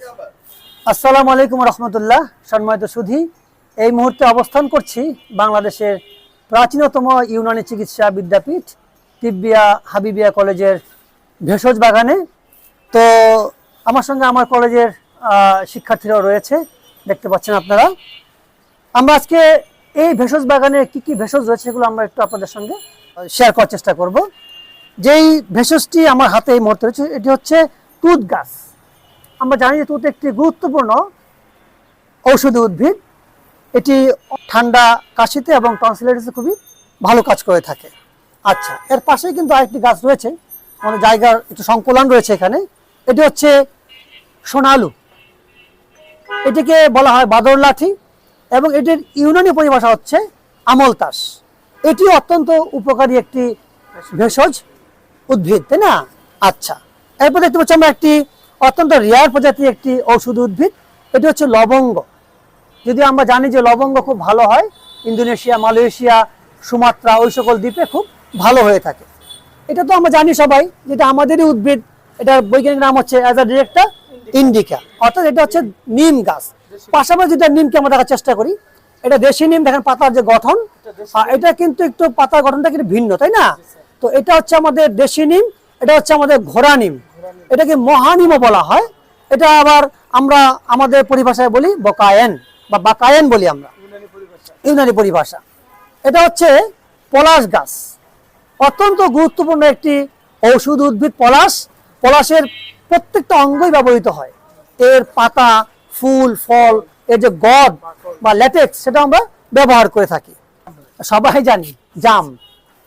আসসালামু আলাইকুম রহমতুল্লাহ, সম্মানিত সুধি। এই মুহূর্তে অবস্থান করছি বাংলাদেশের প্রাচীনতম ইউনানি চিকিৎসা বিদ্যাপীঠ, তিব্বিয়া হাবিবিয়া কলেজের ভেষজ বাগানে। তো আমার সঙ্গে আমার কলেজের শিক্ষার্থীরাও রয়েছে, দেখতে পাচ্ছেন আপনারা। আমরা আজকে এই ভেষজ বাগানে কি কি ভেষজ রয়েছে সেগুলো আমরা একটু আপনাদের সঙ্গে শেয়ার করার চেষ্টা করব। যেই ভেষজটি আমার হাতে এই মুহূর্তে রয়েছে, এটি হচ্ছে তুঁত গাছ আমরা জানি যে তুঁত একটি গুরুত্বপূর্ণ ঔষধি উদ্ভিদ। এটি ঠান্ডা কাশিতে এবং টনসিলাইটিসে খুবই ভালো কাজ করে থাকে। আচ্ছা এর পাশে কিন্তু আরেকটি গাছ রয়েছে। আমাদের জায়গার একটু সংকুলন রয়েছে এখানে। এটি হচ্ছে সোনালু। এটিকে বলা হয় বাদর লাঠি এবং এটির ইউনানি পরিভাষা হচ্ছে আমলতাস এটি অত্যন্ত উপকারী একটি ভেষজ উদ্ভিদ, তাই না? আচ্ছা এরপর দেখতে পাচ্ছি আমরা একটি অত্যন্ত রেয়ার প্রজাতির একটি ঔষধ উদ্ভিদ। এটি হচ্ছে লবঙ্গ। যদি আমরা জানি যে লবঙ্গ খুব ভালো হয়, ইন্দোনেশিয়া, মালয়েশিয়া, সুমাত্রা, ওই সকল দ্বীপে খুব ভালো হয়ে থাকে। এটা তো আমরা জানি সবাই, যেটা আমাদেরই উদ্ভিদ। এটার বৈজ্ঞানিক নাম হচ্ছে অ্যাজ আ ডিরেক্টর ইন্ডিকা অর্থাৎ এটা হচ্ছে নিম গাছ। পাশাপাশি যেটা নিমকে আমরা দেখার চেষ্টা করি। এটা দেশি নিম, দেখেন পাতার যে গঠন। এটা কিন্তু একটু পাতার গঠনটা কিন্তু ভিন্ন, তাই না? তো এটা হচ্ছে আমাদের দেশি নিম, এটা হচ্ছে আমাদের ঘোড়া নিম। এটাকে মহানিম বলা হয়। এটা আবার আমরা আমাদের পরিভাষায় বলি বকায়েন বা বাকায়েন বলি আমরা। ইউনানি পরিভাষা। এটা হচ্ছে পলাশ গাছ। অত্যন্ত গুরুত্বপূর্ণ একটি ঔষধ উদ্ভিদ পলাশ। পলাশের প্রত্যেকটা অঙ্গই ব্যবহৃত হয়। এর পাতা, ফুল, ফল, এর যে গদ বা ল্যাটেক্স, সেটা আমরা ব্যবহার করে থাকি। সবাই জানি জাম।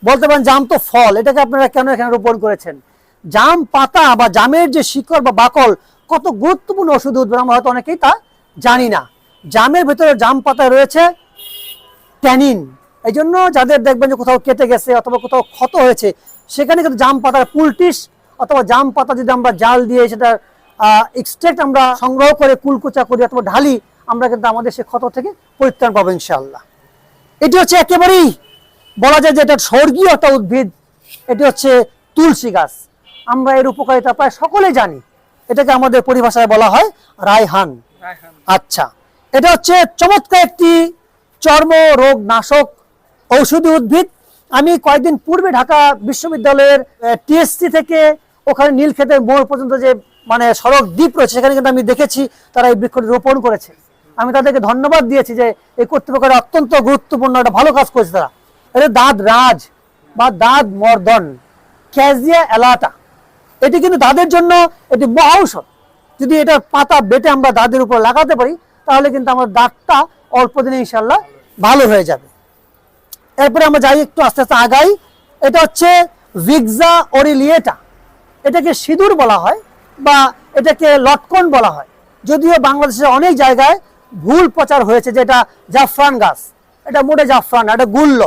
বলতে পারেন জাম তো ফল। এটাকে আপনারা কেন এখানে রোপণ করেছেন? জাম পাতা বা জামের যে শিকড় বা বাকল, কত গুরুত্বপূর্ণ ওষুধ উদ্ভিদ আমরা হয়তো অনেকেই তা জানি না। জামের ভেতরে জাম পাতা রয়েছে ট্যানিন। এই জন্য যাদের দেখবেন যে কোথাও কেটে গেছে অথবা কোথাও ক্ষত হয়েছে, সেখানে কিন্তু জাম পাতার পুলটিস অথবা জাম পাতা যদি আমরা জাল দিয়ে সেটা এক্সট্রেক্ট আমরা সংগ্রহ করে কুলকুচা করি অথবা ঢালি, আমরা কিন্তু আমাদের সে ক্ষত থেকে পরিত্রাণ পাবো ইনশাল্লাহ এটি হচ্ছে একেবারেই বলা যায় যে এটা স্বর্গীয় একটা উদ্ভিদ। এটি হচ্ছে তুলসী গাছ। আমরা এর উপকারিতা প্রায় সকলে জানি। এটাকে আমাদের পরিভাষায় বলা হয় রায়হান। আচ্ছা এটা হচ্ছে চমৎকার একটি চর্ম রোগ নাশক ঔষধি উদ্ভিদ। আমি কয়েকদিন পূর্বে ঢাকা বিশ্ববিদ্যালয়ের টিএসসি থেকে ওখানে নীলক্ষেতের মোড় পর্যন্ত যে মানে সড়ক দ্বীপ রয়েছে সেখানে কিন্তু আমি দেখেছি তারা এই বৃক্ষটি রোপণ করেছে। আমি তাদেরকে ধন্যবাদ দিয়েছি যে এই কর্তৃপক্ষের অত্যন্ত গুরুত্বপূর্ণ একটা ভালো কাজ করেছে তারা। এটা দাঁত রাজ বা দাঁত মর্দন ক্যাজিয়া এলাটা এটি কিন্তু দাঁতের জন্য এটি মহা ঔষধ। যদি এটার পাতা বেটে আমরা দাঁতের উপর লাগাতে পারি, তাহলে কিন্তু আমার দাঁতটা অল্প দিনে ইনশাল্লাহ ভালো হয়ে যাবে। এরপরে আমরা যাই একটু আস্তে আস্তে আগাই। এটা হচ্ছে ভিগজা অরিলিয়েটা। এটাকে সিঁদুর বলা হয় বা এটাকে লটকন বলা হয়। যদিও বাংলাদেশের অনেক জায়গায় ভুল প্রচার হয়েছে যে এটা জাফরান গাছ। এটা মোটে জাফরান, এটা গুল্ল।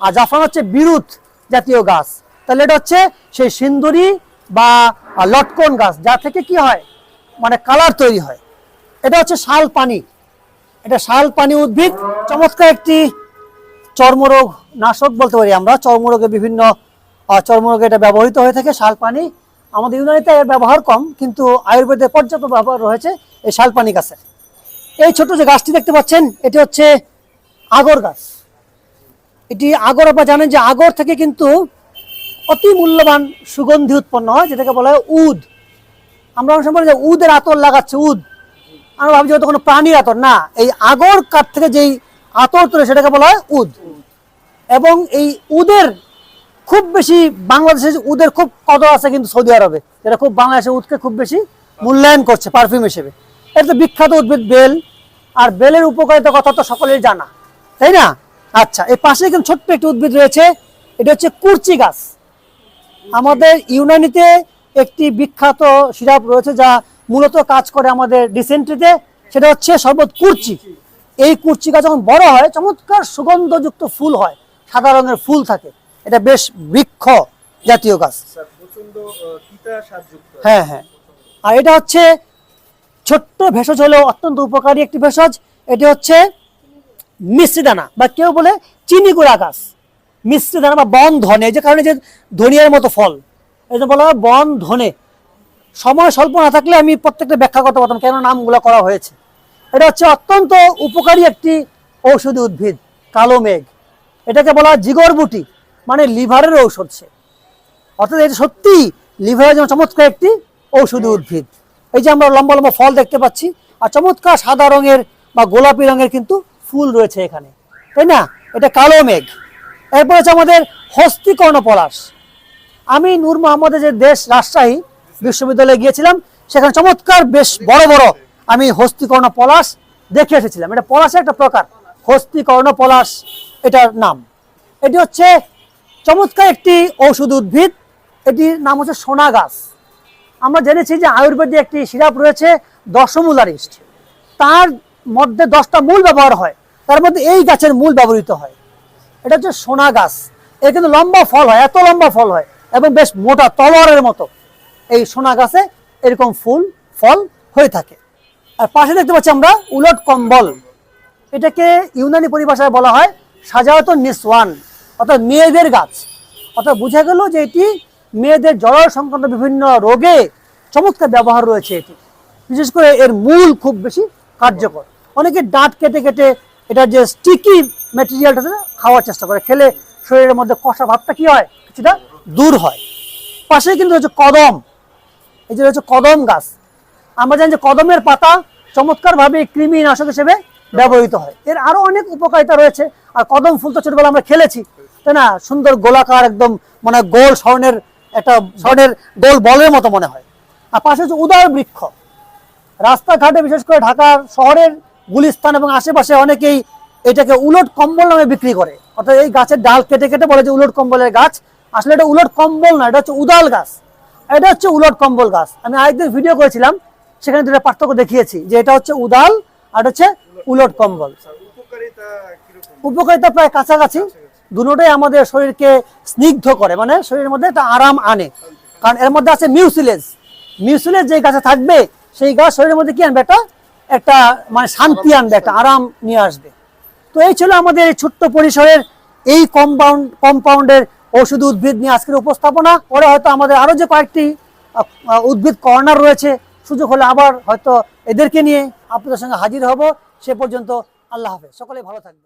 আর জাফরান হচ্ছে বিরুৎ জাতীয় গাছ। তাহলে এটা হচ্ছে সেই সিন্দুরি বা লটকন গাছ, যা থেকে কি হয়? মানে কালার তৈরি হয়। এটা হচ্ছে শাল পানি। এটা শাল পানি উদ্ভিদ। চমৎকার একটি চর্মরোগ নাশক বলতে পারি আমরা। চর্মরোগে বিভিন্ন চর্মরোগে এটা ব্যবহৃত হয়ে থাকে শাল পানি। আমাদের ইউনানিতে এর ব্যবহার কম, কিন্তু আয়ুর্বেদে পর্যাপ্ত ব্যবহার রয়েছে এই শাল পানি গাছের। এই ছোট যে গাছটি দেখতে পাচ্ছেন, এটি হচ্ছে আগর গাছ। এটি আগর, আপনারা জানেন যে আগর থেকে কিন্তু অতি মূল্যবান সুগন্ধি উৎপন্ন হয়, যেটাকে বলা হয় উদ। আমরা অনেক সময় যে উদের আতর লাগাচ্ছে, উদ। আমরা ভাবছি হয়তো কোনো প্রাণীর আতর, না। এই আগর কাঠ থেকে যেই আতর তোলে, সেটাকে বলা হয় উদ। এবং এই উদের খুব বেশি বাংলাদেশে উদের খুব কদর আছে কিন্তু সৌদি আরবে। যেটা খুব বাংলাদেশের উদকে খুব বেশি মূল্যায়ন করছে পারফিউম হিসেবে। এটা তো বিখ্যাত উদ্ভিদ বেল। আর বেলের উপকারিতা কথা তো সকলেই জানা। তাই না? আচ্ছা এই পাশে কিন্তু ছোট্ট একটি উদ্ভিদ রয়েছে, এটা হচ্ছে কুরচি গাছ। আমাদের ইউনানিতে একটি বিখ্যাত সিরাপ রয়েছে যা মূলত কাজ করে আমাদের ডিসেন্ট্রিতে সেটা হচ্ছে শরবত কুরচি। এই কুরচি গাছ যখন বড় হয় চমৎকার সুগন্ধযুক্ত ফুল হয় সাদা রঙের ফুল থাকে। এটা বেশ বৃক্ষ জাতীয় গাছ। হ্যাঁ হ্যাঁ। আর এটা হচ্ছে ছোট্ট ভেষজ হলেও অত্যন্ত উপকারী একটি ভেষজ। এটি হচ্ছে মিষ্টি দানা বা কেউ বলে চিনি গুঁড়া গাছ। মিষ্টি দানা বা বন ধনে, যে কারণে যে ধনিয়ার মতো ফল। এই যে বলা হয় বন ধনে। সময় স্বল্প না থাকলে আমি প্রত্যেকটা ব্যাখ্যা করতে পারতাম কেন নামগুলো করা হয়েছে। এটা হচ্ছে অত্যন্ত উপকারী একটি ঔষধি উদ্ভিদ, কালো মেঘ। এটাকে বলা হয় জিগরবুটি মানে লিভারের ঔষধ সে। অর্থাৎ এটা সত্যি লিভারের জন্য চমৎকার একটি ঔষধি উদ্ভিদ। এই যে আমরা লম্বা লম্বা ফল দেখতে পাচ্ছি, আর চমৎকার সাদা রঙের বা গোলাপি রঙের কিন্তু ফুল রয়েছে এখানে। তাই না? এটা কালো মেঘ। এরপর হচ্ছে আমাদের হস্তিকর্ণ পলাশ। আমি নূর মোহাম্মদের যে দেশ রাজশাহী বিশ্ববিদ্যালয়ে গিয়েছিলাম, সেখানে চমৎকার বেশ বড় বড় আমি হস্তিকর্ণ পলাশ দেখে এসেছিলাম। এটা পলাশের একটা প্রকার, হস্তিকর্ণ পলাশ এটার নাম। এটি হচ্ছে চমৎকার একটি ঔষধ উদ্ভিদ, এটির নাম হচ্ছে সোনা গাছ। আমরা জেনেছি যে আয়ুর্বেদে একটি সিরাপ রয়েছে দশমূলারিস্ট তার মধ্যে দশটা মূল ব্যবহার হয়, তার মধ্যে এই গাছের মূল ব্যবহৃত হয়। এটা হচ্ছে সোনা গাছ। এর কিন্তু লম্বা ফল হয়, এত লম্বা ফল হয় এবং বেশ মোটা তলোয়ারের মতো। এই সোনা গাছে এরকম ফুল, ফল হয়ে থাকে। আর পাশে দেখতে পাচ্ছি আমরা উলট কম্বল। এটাকে ইউনানি পরিভাষায় বলা হয় সাজাওয়াত নিসওয়ান, অর্থাৎ মেয়েদের গাছ। অর্থাৎ বোঝা গেল যে এটি মেয়েদের জড় সংক্রান্ত বিভিন্ন রোগে চমৎকার ব্যবহার রয়েছে এটি। বিশেষ করে এর মূল খুব বেশি কার্যকর। অনেকে ডাঁট কেটে কেটে এটার যে স্টিকি ম্যাটেরিয়ালটা খাওয়ার চেষ্টা করে। খেলে শরীরের মধ্যে কষা ভাবটা কি হয়? কিছুটা দূর হয়। পাশে কিন্তু হচ্ছে কদম। এই যে রয়েছে কদম গাছ। আমরা জানি যে কদমের পাতা চমৎকারভাবে কৃমিনাশক হিসেবে ব্যবহৃত হয়। এর আরও অনেক উপকারিতা রয়েছে। আর কদম ফুল তো ছোটবেলা আমরা খেলেছি, তাই না? সুন্দর গোলাকার একদম মানে গোল স্বর্ণের একটা স্বর্ণের গোল বলের মতো মনে হয়। আর পাশে হচ্ছে উদয় বৃক্ষ। রাস্তাঘাটে বিশেষ করে ঢাকার শহরের গুলিস্তান এবং আশেপাশে অনেকেই এটাকে উলট কম্বল নামে বিক্রি করে। অর্থাৎ এই গাছের ডাল কেটে কেটে বলে যে উলট কম্বলের গাছ। আসলে এটা উলট কম্বল না এটা হচ্ছে উদাল গাছ। এটা হচ্ছে উলট কম্বল গাছ। আমি আরেকদিন ভিডিও করেছিলাম সেখানে দুটো পার্থক্য দেখিয়েছি যে এটা হচ্ছে উদাল আর এটা হচ্ছে উলট কম্বল। উপকারিতা উপকারিতা প্রায় কাছাকাছি। দুটোটাই আমাদের শরীরকে স্নিগ্ধ করে মানে শরীরের মধ্যে একটা আরাম আনে। কারণ এর মধ্যে আছে মিউসিলেজ। মিউসিলেজ যে গাছে থাকবে সেই গাছ শরীরের মধ্যে কি আনবে? একটা একটা মানে শান্তি আনবে, একটা আরাম নিয়ে আসবে। তো এই ছিল আমাদের এই ছোট্ট পরিসরের এই কম্পাউন্ড কম্পাউন্ডের ওষুধ উদ্ভিদ নিয়ে আজকের উপস্থাপনা। পরে হয়তো আমাদের আরও যে কয়েকটি উদ্ভিদ কর্নার রয়েছে, সুযোগ হলে আবার হয়তো এদেরকে নিয়ে আপনাদের সঙ্গে হাজির হব। সে পর্যন্ত আল্লাহ হাফেজ। সকলে ভালো থাকবেন।